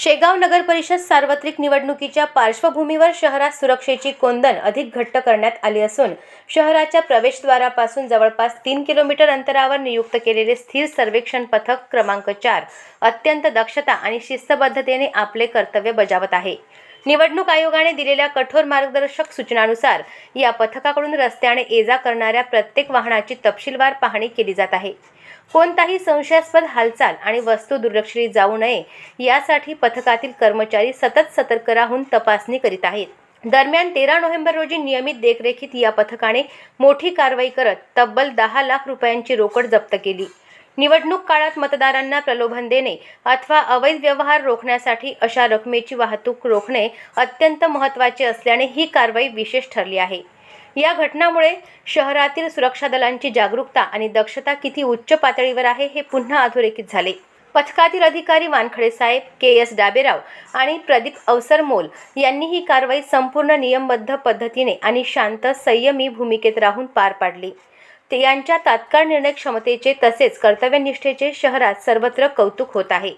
शेगाव नगर परिषद सार्वत्रिक निवडणुकीच्या पार्श्वभूमीवर शहरात सुरक्षेची कोंदण अधिक घट्ट करण्यात आली असून शहराच्या प्रवेशद्वारापासून जवळपास तीन किलोमीटर अंतरावर नियुक्त केलेले स्थिर सर्वेक्षण पथक क्रमांक चार अत्यंत दक्षता आणि शिस्तबद्धतेने आपले कर्तव्य बजावत आहे. निवडणूक आयोगाने दिलेल्या कठोर मार्गदर्शक सूचनानुसार या पथकाकडून रस्त्याने ये जा करणाऱ्या प्रत्येक वाहनाची तपशीलवार पाहणी केली जात आहे. कोणताही संशयास्पद हालचाल आणि वस्तू दुर्लक्षित जाऊ नये यासाठी पथकातील कर्मचारी सतत सतर्क राहून तपासणी करीत आहेत. दरम्यान तेरा नोव्हेंबर रोजी नियमित देखरेखीत या पथकाने मोठी कारवाई करत तब्बल दहा लाख रुपयांची रोकड जप्त केली. निवडणूक काळात मतदारांना प्रलोभन देणे अथवा अवैध व्यवहार रोखण्यासाठी अशा रकमेची वाहतूक रोखणे अत्यंत महत्त्वाचे असल्याने ही कारवाई विशेष ठरली आहे. या घटनामुळे शहरातील सुरक्षा दलांची जागरूकता आणि दक्षता किती उच्च पातळीवर आहे हे पुन्हा अधोरेखित झाले. पथकातील अधिकारी वानखडे साहेब के एस डाबेराव आणि प्रदीप अवसरमोल यांनी ही कारवाई संपूर्ण नियमबद्ध पद्धतीने आणि शांत संयमी भूमिकेत राहून पार पाडली. ते यांच्या तात्काळ निर्णय क्षमतेचे तसेच कर्तव्यनिष्ठेचे शहरात सर्वत्र कौतुक होत आहे.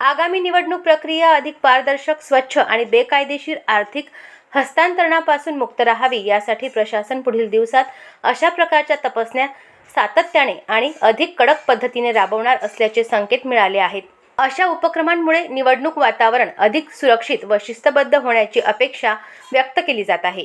आगामी निवडणूक प्रक्रिया अधिक पारदर्शक स्वच्छ आणि बेकायदेशीर आर्थिक हस्तांतरणापासून मुक्त राहावी यासाठी प्रशासन पुढील दिवसात अशा प्रकारच्या तपासण्या सातत्याने आणि अधिक कडक पद्धतीने राबवणार असल्याचे संकेत मिळाले आहेत. अशा उपक्रमांमुळे निवडणूक वातावरण अधिक सुरक्षित व शिस्तबद्ध होण्याची अपेक्षा व्यक्त केली जात आहे.